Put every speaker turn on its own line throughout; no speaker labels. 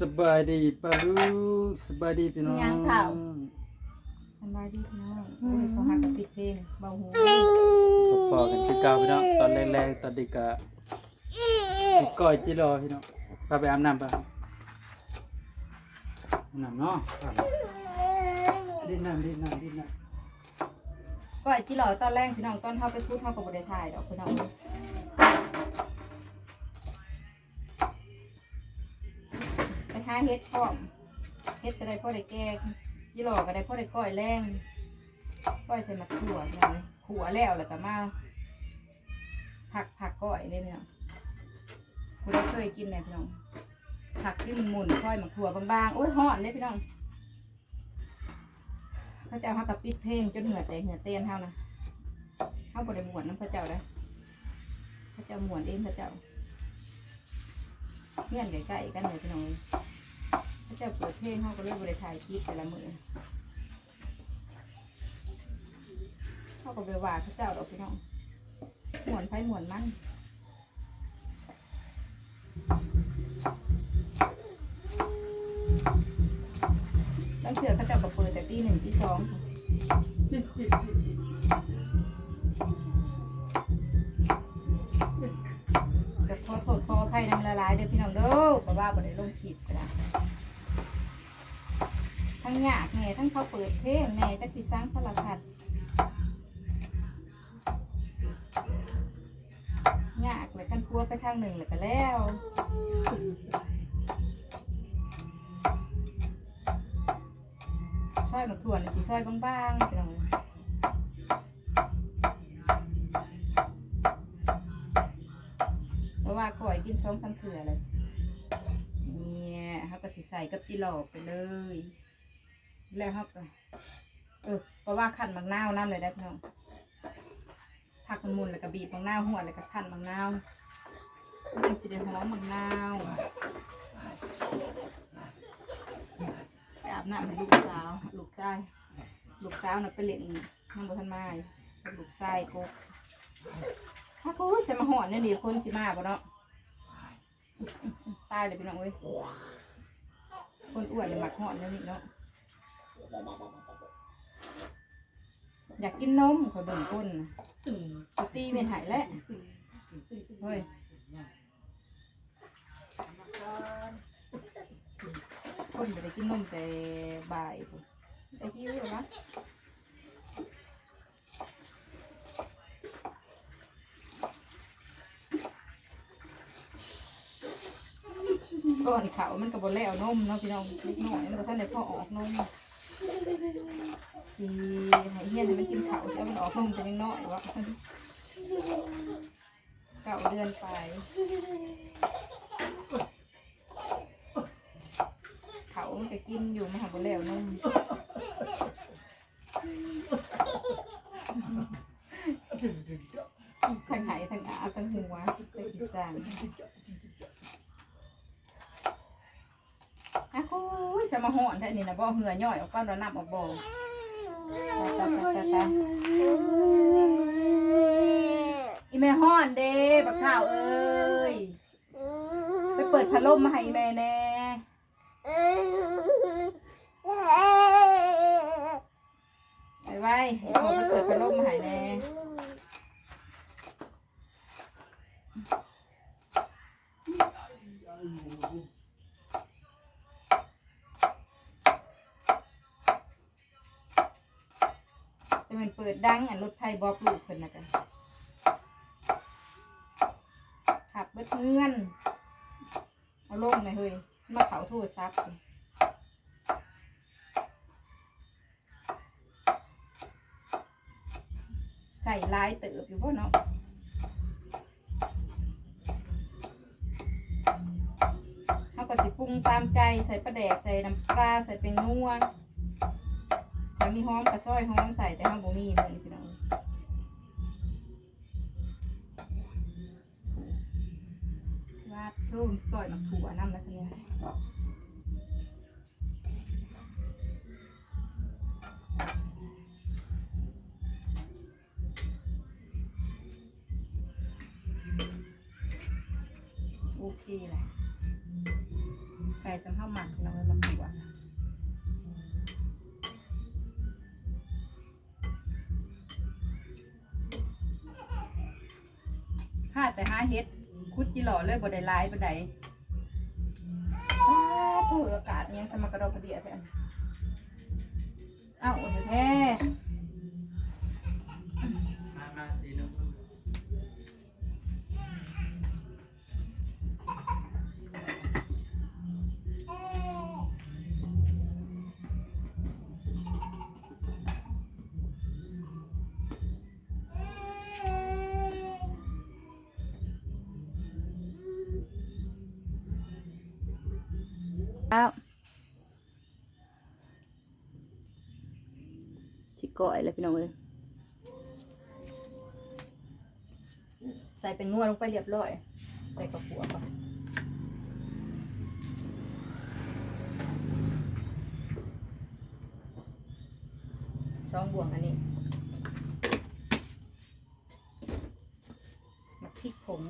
สบายดีปะลูกสบายดีพี่น้อง
ยังข่าวสบายดีพี่น้องโอ้ยเขาหากระปิดเพลงเบาหู
พอๆกันคือเก่าพี่น้องตอนแรกๆตอนดีกะสิก้อยจิรอพี่น้องพาไปอาบน้ำปะอาบน้ำเนาะดิ้นน้ำดิ้นน้ำดิ้นน้
ก็ไอ้ที่หล่อตอนแรกพี่น้องตอนเข้าไปพูดเข้ากับบริถ่ายดอกพี่น้อง เฮ็ดพร้อมเฮ็ดก็ได้พ่อได้แกงยี่หล่อก็ได้พ่อได้ก้อยแรงก้อยใส่มะขั่วน้องขัวแล้วแล้วก็มาผักผักก้อยเลยพี่น้องคุณได้เคยกินไหมพี่น้องผักที่มันหมุนๆก้อยมะขั่วบางๆโอ้ยห่อนเลยพี่น้องพระเจ้าเขากับปิดเพลงจนเหงื่อแตกเหงื่อเต้นเท่านะเขาบริมวนน้ำพระเจ้าได้พระเจ้ามวนเองพระเจ้าเงื่อนใกล้ๆกันเลยพี่น้อง พระเจ้าเปิดเพลงเขาก็เลยบริถ่ายคลิปแต่ละมือเขาก็บริว่าพระเจ้าดอกพี่น้องหมวนไฟมวนมันตั้งเสือพระเจ้าก็เปิดแต่ตีหนึ่งตีสองก็ขอโทษขออภัยนำละลายเด้อพี่น้องเด้อเพราะว่าบ่ได้ลงคลิปก็ได้ ทั้งยากแน่ทั้งเขาเปิดเพลงแน่จักสิสร้างสารพัดยากเลยกันกลัวไปทางหนึ่งเลยก็แล้วซอยมะถั่วนี่สิซอยบางๆพี่น้องเพราะว่าก่อยกินช้องซ้ำเถื่อเลยเนี่ยเขาก็สิใส่กับจีหลอกไปเลย แล้วเขาก็เออเพราะว่าขั้นมังนาวน้ำเลยได้พี่น้องผักมันมุนแล้วก็บีบมังนาวหัวแล้วก็ขั้นมังนาวมันสิเดียวหอมมังนาวไปอาบน้ำให้ลูกสาว ลูกชายลูกสาวน่ะไปเล่นน้ำบัทันไม้ลูกชายกูถ้ากูจะมาหอนเนี่ยดีคนสิมาบ่เนาะตายเลยพี่น้องเว้ยคนอ้วนเลยหมักหอนเนี่ยนี่เนาะ อยากกินนมคอยเบิ่งก้นกูตีไม่ถ่ายแล้วเฮ้ยคนจะได้กินนมแต่บ่ายพุ่นไอ้ที่เหรอวะก่อนเขามันกับบนแล้วนมเนาะพี่น้องเล็กน้อยมันก็ท่านได้พ่อออกนม สีให้เฮียนมันกินเขาจะเอามันออกนมจะยังน้อยวะเก้าเดือนไปเขามันก็กินอยู่มหาบนแล้วนุ่มทั้งไหายทั้งอาทั้งหัวไปกินจาน อะคุยจะมาหอนแท่นี่นะบ่เหือย่อยออกก้อนระนับออกบ่ตาตาตาตาอีแม่ห้อนเด้บักข้าวเอ้ยไปเปิดพัดลมมาให้อีแม่แน่ไปไว้ขอไปเปิดพัดลมมาให้แน่จะเป็นเปิ ดดังอันรถไฟบอบลูกเพิ่นนะกันขับเบิดเงื่อนเอาลงไหมเฮ้ยมาเขาโทรศัพท์ใส่ลายเติบอยู่พ่เนาะเขาก็สิปรุงตามใจใส่ปลาแดกใส่น้ำปลาใส่เป็นนัวถ้า มีหอมกระซ้อยหอมใส่แต่ห้ามบ่มีเหมือนพี่น้องว่าทุ่มก่อยมาถั่วน้ำแล้วคันนี้โอเคแหละใส่จนข้าหมักน้องเลยมาขัวาแต่หาเฮ็ดคุดจิหล่อเลยบ่ได้ลายบ่ได้อ้าผู้อากาศยังสมกระดอกกระเดียแท้เอ้าโอ้โหแท้ แล้วสิก่อยเลยพี่น้องเลยใส่เป็นงวดลงไปเรียบร้อย ใส่กระปัวก่อนสองบวงอันนี้มาพริกผง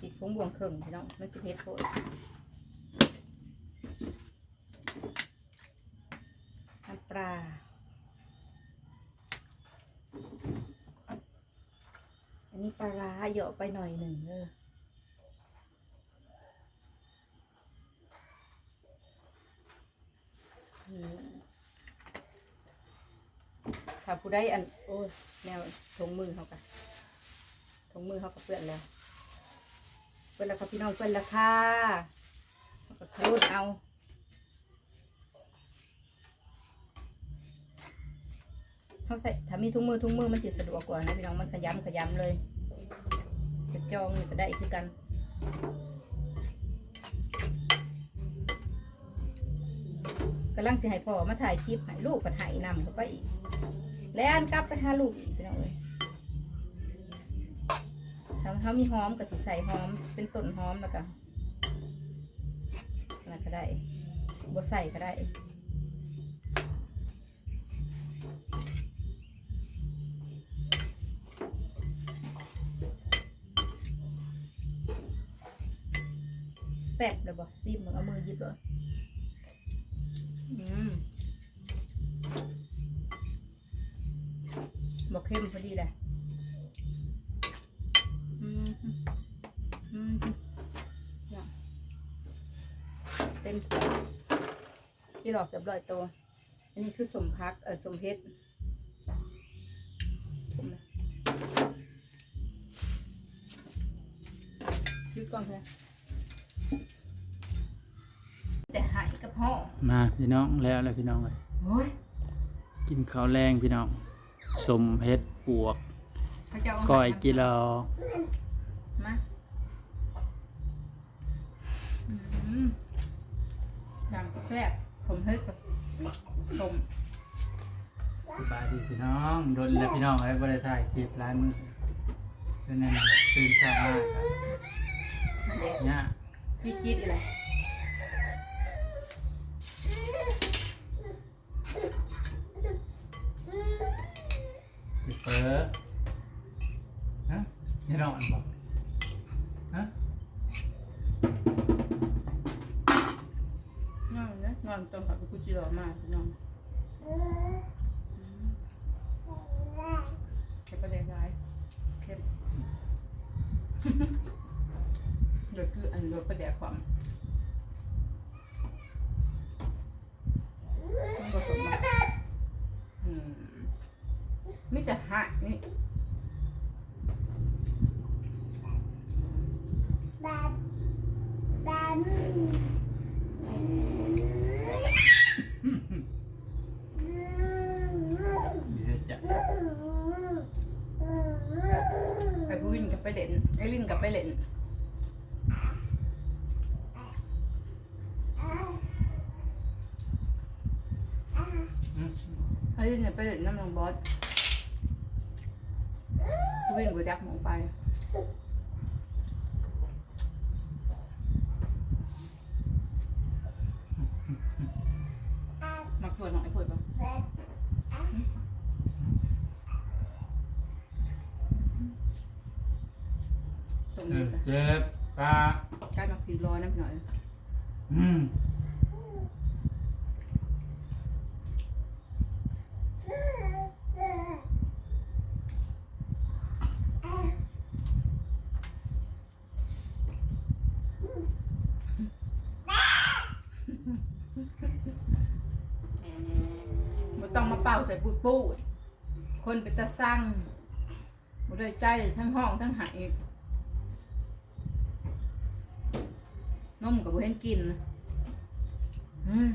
ติดฟงบวง เครื่องพี่น้องมันสิเพชรโคตรน้ำปลาอันนี้ปลาร้าเหยอะไปหน่อยหนึ่งเออถ้าผู้ได้อันโอ้แนวทงมือเขากันทงมือเขากับเปื้อนแล้ว เปิดราคาพี่น้องเปิดราคาเอาก็ครูดเอาเขาใส่ถ้ามีถุงมือถุงมือมันสิสะดวกกว่านะพี่น้องมันขยำขยำเลยจะจองนี่ก็ได้คือกันกำลังสิให้พ่อมาถ่ายคลิปให้ลูกก็ถ่ายนำเข้าไปอีกแล้วอันกลับไปหาลูกอีกพี่น้องเลย เขามีหอมก็สิใส่หอม เป็นต้นหอมแล้วก็อะไรก็ได้บใส่ก็ได้แซ่บเลยบ่ซิมมึงเอามือยิบเลยอืมบอกเข้มพอดีเลย ที่หลอกเรียบร้อยตัว อันนี้คือสมพักเออสมเพชรผมเลยยืดก่อนเลยแต่หายกระเพาะ
มาพี่น้องแล้วแล้วพี่น้องเลย
โอ้ย
กินข้าวแรงพี่น้องสมเฮ็ดปวก
เขาจะเอา
ก้อยกิโล
มาอืมดังแซ่บ ผมเฮ็ดกับสม
สบายดีพี่น้องโดนแล้วพี่น้องไอ้บริษัทคลิปร้านมือเป็นนั่นแหละตื่นเช้ามาก
เด็ก
เนี่ย
พี่คิดอะไร
สิเฟอฮะนี่นอนบอก
อนนะนอนตรงกับกุจิโร่มาพี่น้องแค่ประเด็นร้ายเข้มโดยคืออันโดยประเดี๋ยวความมันผสมมาอืมไม่จะหายนี่
มีแต่จะ
ไปผู้วินกับ ไปเล่นไอ้ลินกับไปเล่นไอ้ลินเนี่ยไปเล่นน้ำลงบอสวินกูจักหมองไปมาขวดหน่อยขวดบ้าง ตรง
อื
นี้
ม
ก็
เจ็บปลา
ใกล้มาผีร้อยน้ำหน่อย
อืม
บ่ต้องมาเป่าใส่ปูดปูดคนเป็นตาสั่งบ่ได้ใจทั้งห้องทั้งหาย นมกับบ่เห็นกินนะอืม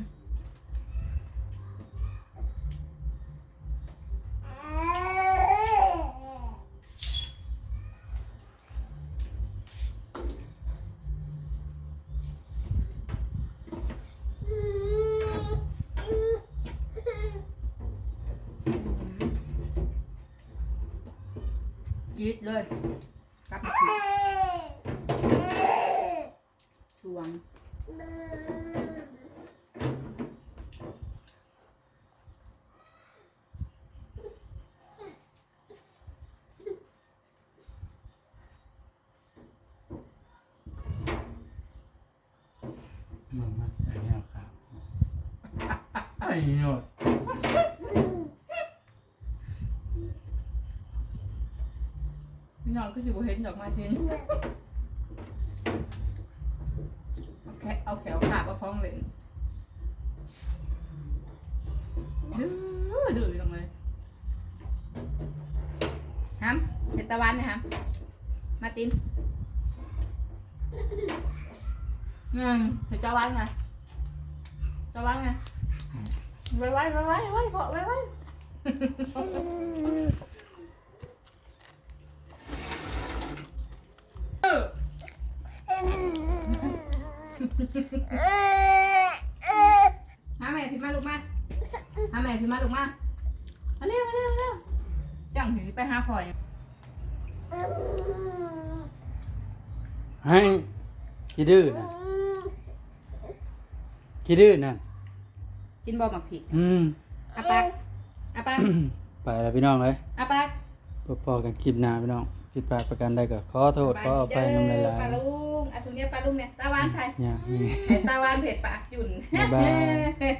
จี๊ดเลยกลับมาผิดชวง
มึงมาไอ้เนี่ยครับ ไอ้เนี่ย
พี่น้องก็อยู่บ่เห็นดอกไม้ทิ้งเอาแขเอาแขวขาบเอาคล้องเล่นดื้อดื้อจังเลยฮัมเห็ดตะวันนะฮัมมาตินอืมเห็ดตะวันไงตะวันไง ไว้ไว้ไว้ไว้ไว้เกาะไว้ไว้เออหาแม่พี่มาลูกมาหาแม่พี่มาลูกมามาเร็วมาเร็วมาเร็วจังถึงไปหาพ่อยัง
ให้ขี้ดื้อนะขี้ดื้อนะ
กินบ่หมักผิด
อืม
อาปากอาปาก
ไปแล้วพี่น้องเลย
อาปาก
พอๆกันคลิปหน้าพี่น้องผิดพลาดประการใดก็ขอโทษขออภัยน้ำลาย
ปลาลุงอะตรงเนี้ยปลาลุงเนี่ยตาหวานไทย
ๆเนี่ยนี่
ตาหวานเผ็ดปากจุ่น
บ๊ายบาย